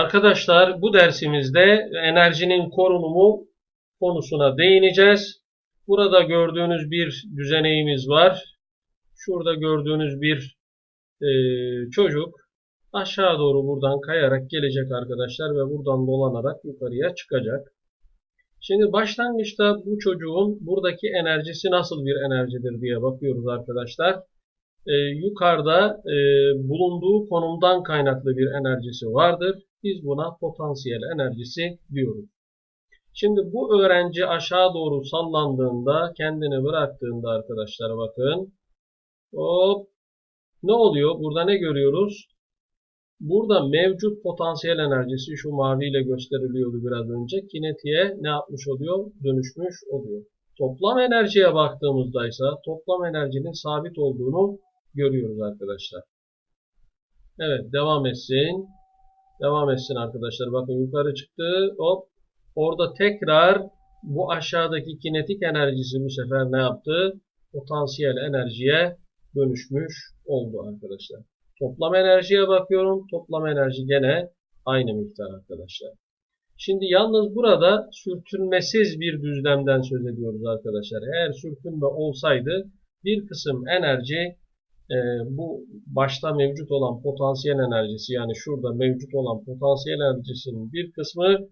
Arkadaşlar bu dersimizde enerjinin korunumu konusuna değineceğiz. Burada gördüğünüz bir düzeneğimiz var. Şurada gördüğünüz bir e, çocuk aşağı doğru buradan kayarak gelecek arkadaşlar ve buradan dolanarak yukarıya çıkacak. Şimdi başlangıçta bu çocuğun buradaki enerjisi nasıl bir enerjidir diye bakıyoruz arkadaşlar. Ee, yukarıda e, bulunduğu konumdan kaynaklı bir enerjisi vardır. Biz buna potansiyel enerjisi diyoruz. Şimdi bu öğrenci aşağı doğru sallandığında, kendini bıraktığında arkadaşlar bakın. Hop. Ne oluyor? Burada ne görüyoruz? Burada mevcut potansiyel enerjisi şu maviyle gösteriliyordu biraz önce. Kinetiğe ne yapmış oluyor? Dönüşmüş oluyor. Toplam enerjiye baktığımızda ise toplam enerjinin sabit olduğunu görüyoruz arkadaşlar. Evet devam etsin. Devam etsin arkadaşlar. Bakın yukarı çıktı. Hop. Orada tekrar bu aşağıdaki kinetik enerjisi bu sefer ne yaptı? Potansiyel enerjiye dönüşmüş oldu arkadaşlar. Toplam enerjiye bakıyorum. Toplam enerji gene aynı miktar arkadaşlar. Şimdi yalnız burada sürtünmesiz bir düzlemden söz ediyoruz arkadaşlar. Eğer sürtünme olsaydı bir kısım enerji e, bu başta mevcut olan potansiyel enerjisi yani şurada mevcut olan potansiyel enerjisinin bir kısmı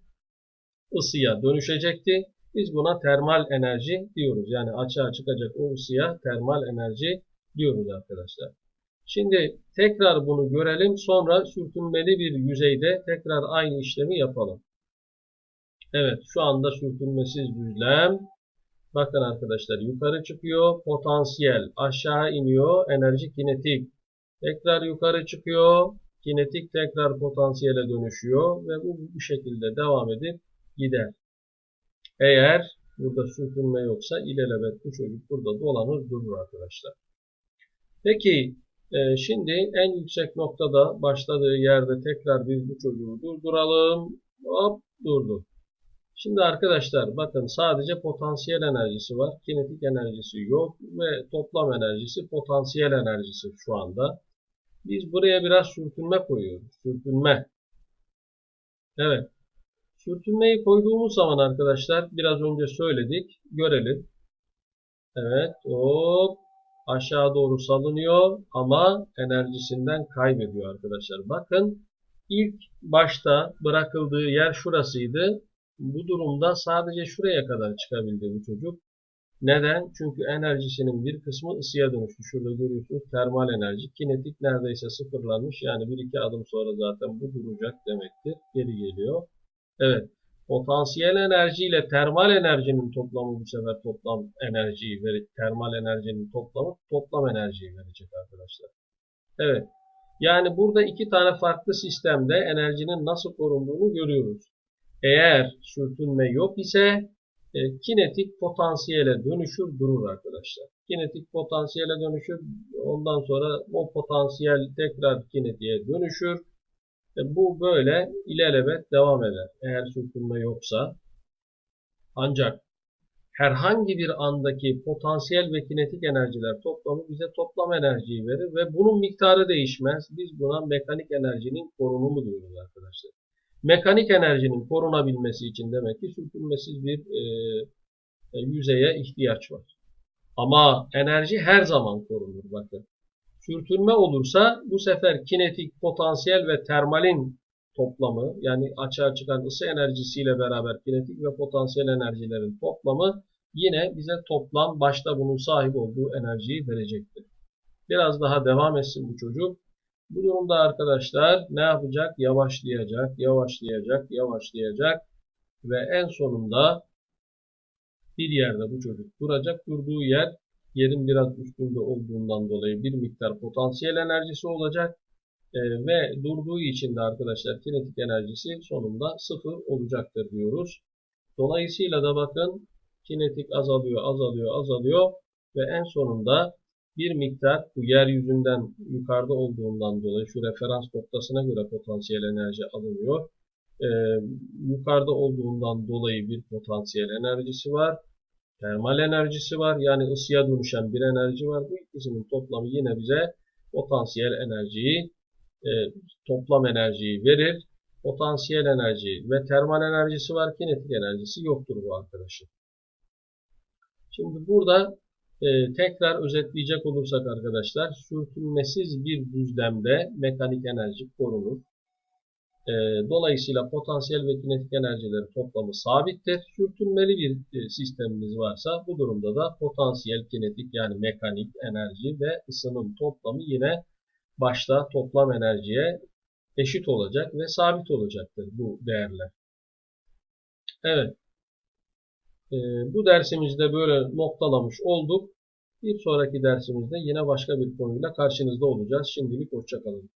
ısıya dönüşecekti. Biz buna termal enerji diyoruz. Yani açığa çıkacak o ısıya termal enerji diyoruz arkadaşlar. Şimdi tekrar bunu görelim. Sonra sürtünmeli bir yüzeyde tekrar aynı işlemi yapalım. Evet şu anda sürtünmesiz düzlem. Bakın arkadaşlar yukarı çıkıyor. Potansiyel aşağı iniyor. Enerji kinetik. Tekrar yukarı çıkıyor. Kinetik tekrar potansiyele dönüşüyor. Ve bu bu şekilde devam edip gider. Eğer burada sürtünme yoksa ilelebet bu çocuk burada dolanır durur arkadaşlar. Peki ee, şimdi en yüksek noktada başladığı yerde tekrar biz bu çocuğu durduralım. Hop durdu. Şimdi arkadaşlar bakın sadece potansiyel enerjisi var. Kinetik enerjisi yok ve toplam enerjisi potansiyel enerjisi şu anda. Biz buraya biraz sürtünme koyuyoruz. Sürtünme. Evet. Sürtünmeyi koyduğumuz zaman arkadaşlar biraz önce söyledik. Görelim. Evet. Hop aşağı doğru salınıyor ama enerjisinden kaybediyor arkadaşlar. Bakın ilk başta bırakıldığı yer şurasıydı. Bu durumda sadece şuraya kadar çıkabildi bu çocuk. Neden? Çünkü enerjisinin bir kısmı ısıya dönüştü. Şurada görüyorsunuz termal enerji. Kinetik neredeyse sıfırlanmış. Yani bir iki adım sonra zaten bu duracak demektir. Geri geliyor. Evet. Potansiyel enerji ile termal enerjinin toplamı bu sefer toplam enerjiyi verecek. Termal enerjinin toplamı toplam enerjiyi verecek arkadaşlar. Evet. Yani burada iki tane farklı sistemde enerjinin nasıl korunduğunu görüyoruz. Eğer sürtünme yok ise e, kinetik potansiyele dönüşür durur arkadaşlar. Kinetik potansiyele dönüşür. Ondan sonra o potansiyel tekrar kinetiğe dönüşür e, bu böyle ilelebet devam eder. Eğer sürtünme yoksa. Ancak herhangi bir andaki potansiyel ve kinetik enerjiler toplamı bize toplam enerjiyi verir ve bunun miktarı değişmez. Biz buna mekanik enerjinin korunumu diyoruz arkadaşlar. Mekanik enerjinin korunabilmesi için demek ki sürtünmesiz bir e, e yüzeye ihtiyaç var. Ama enerji her zaman korunur bakın. Sürtünme olursa bu sefer kinetik, potansiyel ve termalin toplamı yani açığa çıkan ısı enerjisiyle beraber kinetik ve potansiyel enerjilerin toplamı yine bize toplam başta bunun sahip olduğu enerjiyi verecektir. Biraz daha devam etsin bu çocuk. Bu durumda arkadaşlar ne yapacak? Yavaşlayacak, yavaşlayacak, yavaşlayacak ve en sonunda bir yerde bu çocuk duracak. Durduğu yer yerin biraz üstünde olduğundan dolayı bir miktar potansiyel enerjisi olacak. E, ve durduğu için de arkadaşlar kinetik enerjisi sonunda sıfır olacaktır diyoruz. Dolayısıyla da bakın kinetik azalıyor, azalıyor, azalıyor ve en sonunda bir miktar bu yeryüzünden yukarıda olduğundan dolayı şu referans noktasına göre potansiyel enerji alınıyor. Ee, yukarıda olduğundan dolayı bir potansiyel enerjisi var termal enerjisi var. Yani ısıya dönüşen bir enerji var. Bu ikisinin toplamı yine bize potansiyel enerjiyi, e, toplam enerjiyi verir. potansiyel enerji ve termal enerjisi var. Kinetik enerjisi yoktur bu arkadaşın. Şimdi burada e, tekrar özetleyecek olursak arkadaşlar sürtünmesiz bir düzlemde mekanik enerji korunur. E, dolayısıyla potansiyel ve kinetik enerjileri toplamı sabittir. Sürtünmeli bir e, sistemimiz varsa bu durumda da potansiyel, kinetik yani mekanik enerji ve ısının toplamı yine başta toplam enerjiye eşit olacak ve sabit olacaktır bu değerler. Evet. Ee, bu dersimizde böyle noktalamış olduk. Bir sonraki dersimizde yine başka bir konuyla karşınızda olacağız. Şimdilik hoşçakalın.